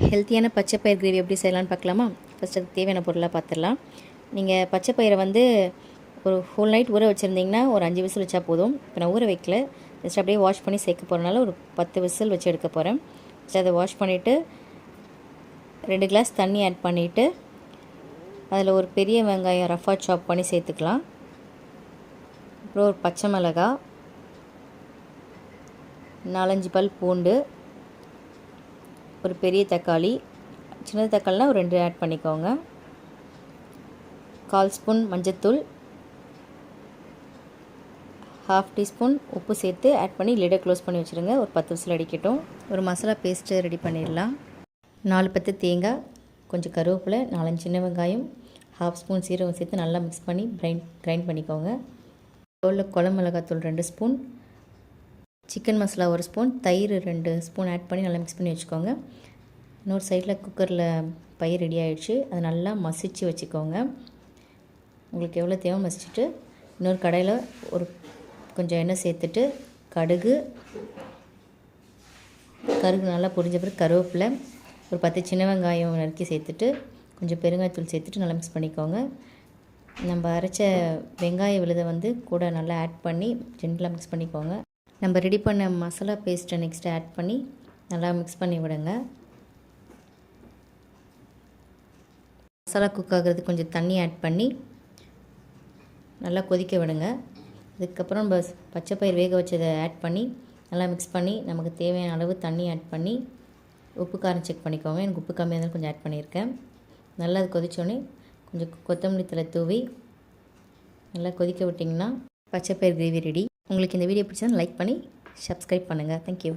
ஹெல்த்தியான பச்சை பயிர் கிரேவி எப்படி செய்யலாம்னு பார்க்கலாமா? ஃபஸ்ட் அதுக்கு தேவையான பொருளாக பார்த்துடலாம். நீங்கள் பச்சை பயிரை வந்து ஒரு ஹோல் நைட் ஊற வச்சுருந்தீங்கன்னா ஒரு அஞ்சு விசில் வச்சா போதும். இப்போ நான் ஊற வைக்கல. ஜஸ்ட் அப்படியே வாஷ் பண்ணி சேர்க்க போகிறனால ஒரு பத்து விசில் வச்சு எடுக்க போகிறேன் ஜஸ்ட் அதை வாஷ் பண்ணிவிட்டு ரெண்டு கிளாஸ் தண்ணி ஆட் பண்ணிவிட்டு அதில் ஒரு பெரிய வெங்காயம் ரஃபாக சாப் பண்ணி சேர்த்துக்கலாம். அப்புறம் ஒரு பச்சை மிளகா நாலஞ்சு பல் பூண்டு ஒரு பெரிய தக்காளி சின்ன தக்காளினா ஒரு ரெண்டு ஆட் பண்ணிக்கோங்க. கால் ஸ்பூன் மஞ்சத்தூள் ஹாஃப் டீஸ்பூன் உப்பு சேர்த்து ஆட் பண்ணி லிடை க்ளோஸ் பண்ணி வச்சுருங்க. ஒரு பத்து விசில் அடிக்கட்டும். ஒரு மசாலா பேஸ்ட்டு ரெடி பண்ணிடலாம். நாலு பத்து தேங்காய் கொஞ்சம் கருவேப்பிலை நாலஞ்சு சின்ன வெங்காயம் ஹாஃப் ஸ்பூன் சீரகம் சேர்த்து நல்லா மிக்ஸ் பண்ணி கிரைண்ட் கிரைண்ட் பண்ணிக்கோங்க. பவுலில் குழம்பு மிளகாத்தூள் ரெண்டு ஸ்பூன் சிக்கன் மசாலா ஒரு ஸ்பூன் தயிர் ரெண்டு ஸ்பூன் ஆட் பண்ணி நல்லா மிக்ஸ் பண்ணி வச்சுக்கோங்க. இன்னொரு சைடில் குக்கரில் பயிர் ரெடி ஆகிடுச்சு அதை நல்லா மசிச்சு வச்சுக்கோங்க. உங்களுக்கு எவ்வளோ தேவை மசிச்சுட்டு இன்னொரு கடையில் ஒரு கொஞ்சம் எண்ணெய் சேர்த்துட்டு கடுகு கருகு நல்லா பொரிஞ்ச பிறகு கருவேப்பிலை ஒரு பத்து சின்ன வெங்காயம் நறுக்கி சேர்த்துட்டு கொஞ்சம் பெருங்காயத்தூள் சேர்த்துட்டு நல்லா மிக்ஸ் பண்ணிக்கோங்க. நம்ம அரைச்ச வெங்காய விழுதை வந்து கூட நல்லா ஆட் பண்ணி ஜென்டலாக மிக்ஸ் பண்ணிக்கோங்க. நம்ம ரெடி பண்ண மசாலா பேஸ்ட்டை நெக்ஸ்ட்டு ஆட் பண்ணி நல்லா மிக்ஸ் பண்ணி விடுங்க. மசாலா குக் ஆகிறதுக்கு கொஞ்சம் தண்ணி ஆட் பண்ணி நல்லா கொதிக்க விடுங்க. அதுக்கப்புறம் நம்ம பச்சை பயிர் வேக வச்சதை ஆட் பண்ணி நல்லா மிக்ஸ் பண்ணி நமக்கு தேவையான அளவு தண்ணி ஆட் பண்ணி உப்பு காரம் செக் பண்ணிக்கோங்க. எனக்கு உப்பு கம்மியாக இருந்தாலும் கொஞ்சம் ஆட் பண்ணியிருக்கேன். நல்லா அது கொதித்தோடனே கொஞ்சம் கொத்தமல்லி தலை தூவி நல்லா கொதிக்க விட்டிங்கன்னா பச்சை பயிர் கிரேவி ரெடி உங்களுக்கு இந்த வீடியோ பிடிச்சா லைக் பண்ணி சப்ஸ்கிரைப் பண்ணுங்கள் தேங்க்யூ